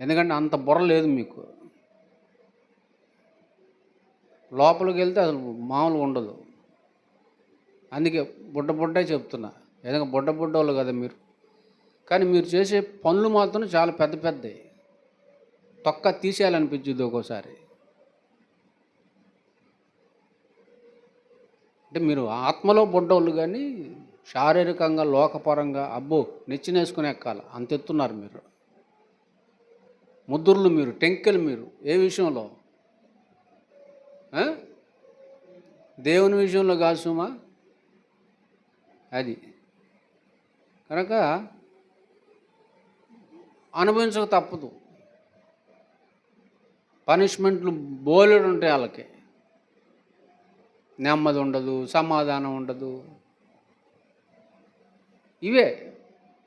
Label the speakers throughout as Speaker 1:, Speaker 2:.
Speaker 1: ఎందుకంటే అంత బుర్ర లేదు మీకు. లోపలికి వెళ్తే అసలు మామూలుగా ఉండదు. అందుకే బుడ్డ బుడ్డే చెప్తున్నా. ఎందుకంటే బుడ్డ బుడ్డ వాళ్ళు కదా మీరు. కానీ మీరు చేసే పనులు మాత్రం చాలా పెద్ద పెద్దవి. తొక్క తీసేయాలనిపించింది ఒక్కోసారి. అంటే మీరు ఆత్మలో బుడ్డోళ్ళు కానీ శారీరకంగా లోకపరంగా అబ్బో నెచ్చినేసుకుని ఎక్కాలి. అంత ఎత్తున్నారు మీరు. ముద్దుర్లు మీరు టెంకెలు మీరు ఏ విషయంలో? దేవుని విషయంలో కాదు సుమా. అది. కనుక అనుభవించక తప్పదు. పనిష్మెంట్లు బోలెడు ఉంటాయి వాళ్ళకి. నెమ్మది ఉండదు సమాధానం ఉండదు. ఇవే.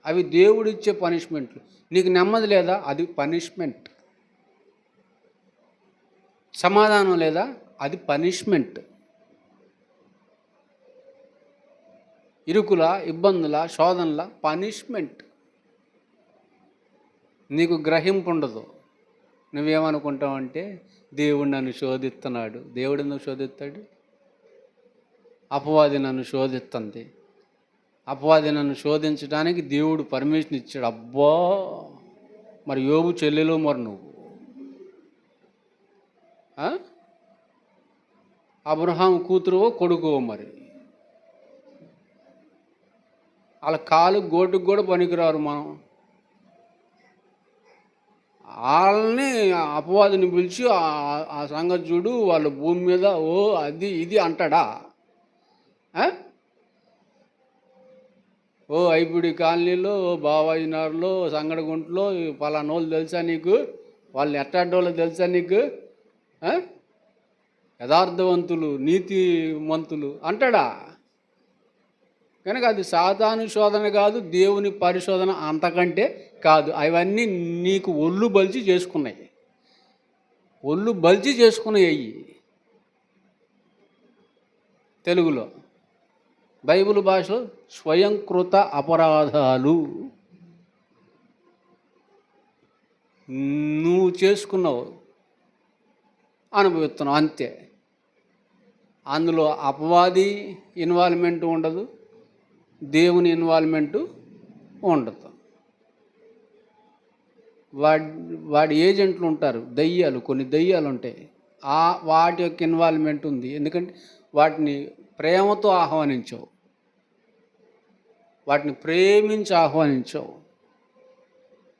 Speaker 1: అవి దేవుడిచ్చే పనిష్మెంట్లు. నీకు నెమ్మది లేదా? అది పనిష్మెంట్. సమాధానం లేదా? అది పనిష్మెంట్. ఇరుకుల ఇబ్బందుల శోధనల పనిష్మెంట్. నీకు గ్రహింపు ఉండదు నువ్వేమనుకుంటావంటే దేవుడు నన్ను శోధిస్తున్నాడు. దేవుడు నువ్వు శోధిస్తాడు? అపవాది నన్ను శోధిస్తుంది. అపవాది నన్ను శోధించడానికి దేవుడు పర్మిషన్ ఇచ్చాడు. అబ్బో! మరి యోగు చెల్లెలు మరి నువ్వు? అబ్రహాం కూతురువో కొడుకు మరి? వాళ్ళ కాలు గోటుకు కూడా పనికిరారు మనం. వాళ్ళని అపవాదిని పిలిచి ఆ- సంగతి చూడు వాళ్ళ భూమి మీద ఓ అది ఇది అంటాడా? ఓ ఐపుడి కాలనీలో ఓ సంగడగుంట్లో సంగడగుంటలో పలానోళ్ళు తెలుసా నీకు? వాళ్ళు ఎట్టాడోళ్ళు తెలుసా నీకు? యథార్థవంతులు నీతిమంతులు అంటాడా? కనుక అది సాధాను శోధన కాదు దేవుని పరిశోధన అంతకంటే కాదు. అవన్నీ నీకు ఒళ్ళు బలిచి చేసుకున్నాయి. ఒళ్ళు బలిచి చేసుకున్నాయి తెలుగులో. బైబిల్ భాషలో స్వయంకృత అపరాధాలు. నువ్వు చేసుకున్నావు అనుభవిస్తున్నావు అంతే. అందులో అపవాది ఇన్వాల్వ్మెంట్ ఉండదు దేవుని ఇన్వాల్వ్మెంటు ఉండదు. వాడి వాడి ఏజెంట్లు ఉంటారు దయ్యాలు కొన్ని దయ్యాలు ఉంటాయి. ఆ వాటి యొక్క ఇన్వాల్వ్మెంట్ ఉంది. ఎందుకంటే వాటిని ప్రేమతో ఆహ్వానించావు. వాటిని ప్రేమించి ఆహ్వానించావు.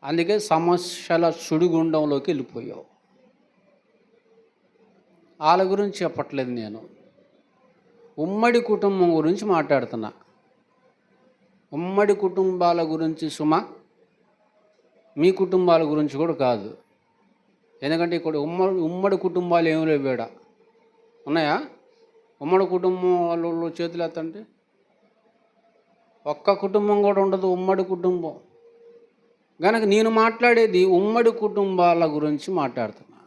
Speaker 1: అందుకే సమస్యల సుడిగుండంలోకి వెళ్ళిపోయావు. వాళ్ళ గురించి చెప్పట్లేదు నేను. ఉమ్మడి కుటుంబం గురించి మాట్లాడుతున్నా. ఉమ్మడి కుటుంబాల గురించి సుమ మీ కుటుంబాల గురించి కూడా కాదు. ఎందుకంటే ఇక్కడ ఉమ్మడి ఉమ్మడి కుటుంబాలు ఏమి లేవు ఉన్నాయా? ఉమ్మడి కుటుంబం వాళ్ళు చేతులు ఎత్తంటే ఒక్క కుటుంబం కూడా ఉండదు ఉమ్మడి కుటుంబం. కనుక నేను మాట్లాడేది ఉమ్మడి కుటుంబాల గురించి మాట్లాడుతున్నా.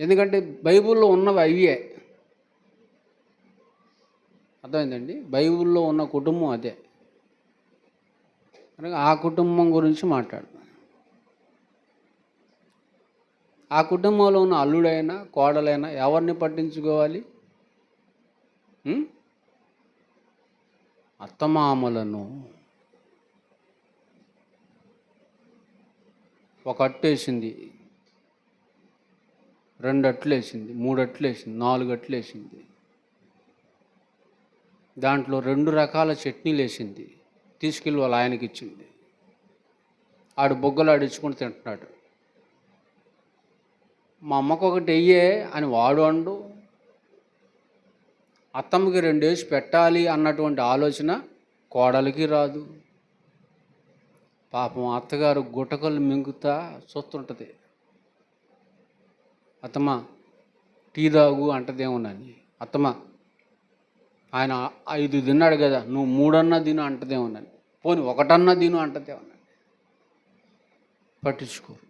Speaker 1: ఎందుకంటే బైబిల్లో ఉన్నవి అవే అర్థమైందండి? బైబిల్లో ఉన్న కుటుంబం అదే. కనుక ఆ కుటుంబం గురించి మాట్లాడు ఆ కుటుంబంలో ఉన్న అల్లుడైనా కోడలైనా ఎవరిని పట్టించుకోవాలి? అత్తమామలను ఒక అట్టేసింది. రెండు వేసింది మూడు వేసింది నాలుగు అట్లు వేసింది దాంట్లో రెండు రకాల చట్నీలు వేసింది తీసుకెళ్ళి వాళ్ళ ఆయనకి ఇచ్చింది ఆడు బొగ్గలు ఆడించుకొని తింటున్నాడు. మా అమ్మకు ఒకటి వెయ్యే అని వాడు అండు. అత్తమ్మకి రెండు వేసి పెట్టాలి అన్నటువంటి ఆలోచన కోడలికి రాదు. పాపం అత్తగారు గుటకలు మింగుతా చూస్తుంటుంది అత్తమ్మ టీ తాగు అంటదేమున్నాని అత్తమ్మ ఆయన ఐదు తిన్నాడు కదా నువ్వు మూడన్నా తిను అంటదేమున్నాను పోని ఒకటన్నా తిను అంటదేమోనని పట్టించుకోరు